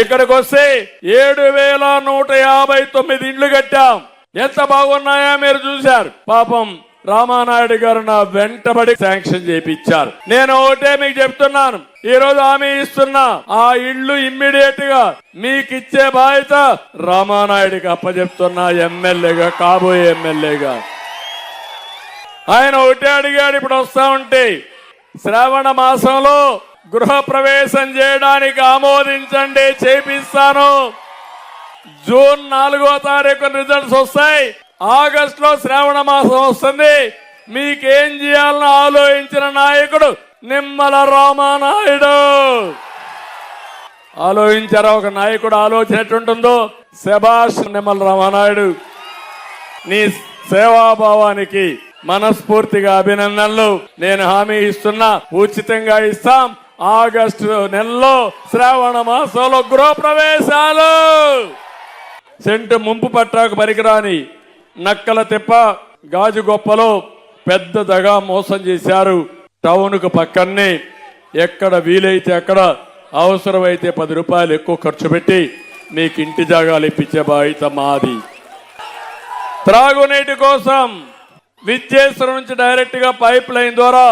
ఇక్కడికి వస్తే ఏడు వేల నూట యాభై తొమ్మిది ఇండ్లు కట్టాం. ఎంత బాగున్నాయా మీరు చూశారు. పాపం రామానాయుడు గారు నా వెంటబడి శాంక్షన్ చేపించారు నేను ఒకటే మీకు చెప్తున్నాను. ఈ రోజు హామీ ఇస్తున్నా. ఆ ఇల్లు ఇమ్మీడియట్గా మీకు ఇచ్చే బాధ్యత రామానాయుడికి అప్పచెప్తున్నా ఎమ్మెల్యేగా కాబోయే ఎమ్మెల్యేగా. ఆయన ఒకటే అడిగాడు ఇప్పుడు వస్తా ఉంటే. శ్రావణ మాసంలో గృహ ప్రవేశం చేయడానికి ఆమోదించండి చేపిస్తాను. జూన్ నాలుగో తారీఖు రిజల్ట్స్ వస్తాయి. ఆగస్ట్లో శ్రావణ మాసం వస్తుంది. మీకేం చేయాలని ఆలోచించిన నాయకుడు నిమ్మల రామానాయుడు. ఆలోచించారా? ఒక నాయకుడు ఆలోచన ఎట్టుంటుందో శభాష్ నిమ్మల రామానాయుడు. నీ సేవాభావానికి మనస్ఫూర్తిగా అభినందనలు. నేను హామీ ఇస్తున్నా. ఉచితంగా ఇస్తాం. ఆగస్టు నెలలో శ్రావణ మాసంలో గృహ ప్రవేశాలు సెంటు ముంపు పట్టాకు పరికరాని నక్కల తిప్ప గాజు గొప్పలో పెద్ద దగా మోసం చేశారు. టౌన్కు పక్కనే ఎక్కడ వీలైతే అక్కడ అవసరమైతే పది రూపాయలు ఎక్కువ ఖర్చు పెట్టి మీకు ఇంటి జాగాలు ఇప్పించే బాధ్యత మాది. త్రాగునీటి కోసం విద్యేశ్వరం నుంచి డైరెక్ట్గా పైప్ లైన్ ద్వారా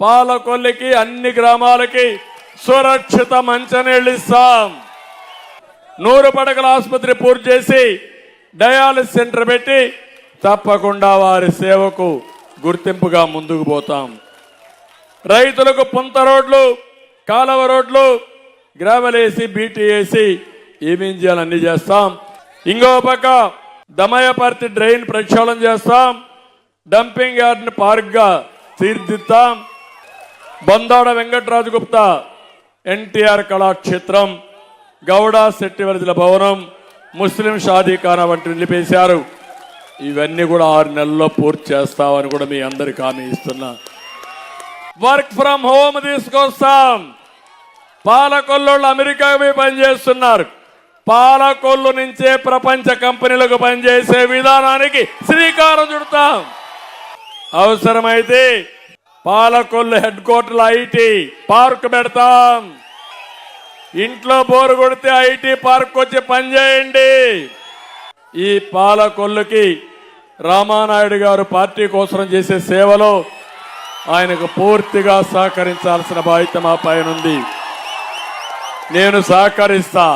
పాలకొల్లికి అన్ని గ్రామాలకి సురక్షిత మంచినీళ్ళు ఇస్తాం నూరు పడకల ఆసుపత్రి పూర్తి చేసి డయాలిసిస్ సెంటర్ పెట్టి తప్పకుండా వారి సేవకు గుర్తింపుగా ముందుకు పోతాం. రైతులకు పుంత రోడ్లు కాలవ రోడ్లు గ్రావెల్ వేసి బీటీ వేసి ఏమేం అన్ని చేస్తాం. ఇంకో పక్క దమయపర్తి డ్రైన్ ప్రక్షాళన చేస్తాం. డంపింగ్ యార్డ్ని పార్క్గా తీర్దిద్దాం బందాడ వెంకటరాజు గుప్తా ఎన్టీఆర్ కళాక్షేత్రం గౌడ శెట్టివరజల భవనం ముస్లిం షాదీఖానా వంటి నిలిపేశారు. ఇవన్నీ కూడా ఆరు నెలల్లో పూర్తి చేస్తామని కూడా మీ అందరికి హామీ ఇస్తున్నా. వర్క్ ఫ్రమ్ హోమ్ తీసుకొస్తాం. పాలకొల్లోళ్ళు అమెరికా పనిచేస్తున్నారు. పాలకొల్లు నుంచే ప్రపంచ కంపెనీలకు పనిచేసే విధానానికి శ్రీకారం చుడతాం. అవసరమైతే Palakollu head quarter IT park పెడతాం. ఇంట్లో బోరు కొడితే ఐటీ పార్క్ వచ్చి పనిచేయండి ఈ పాలకొల్లుకి రామానాయుడు గారు పార్టీ కోసం చేసే సేవలో ఆయనకు పూర్తిగా సహకరించాల్సిన బాధ్యత మా పైన ఉంది. నేను సహకరిస్తా.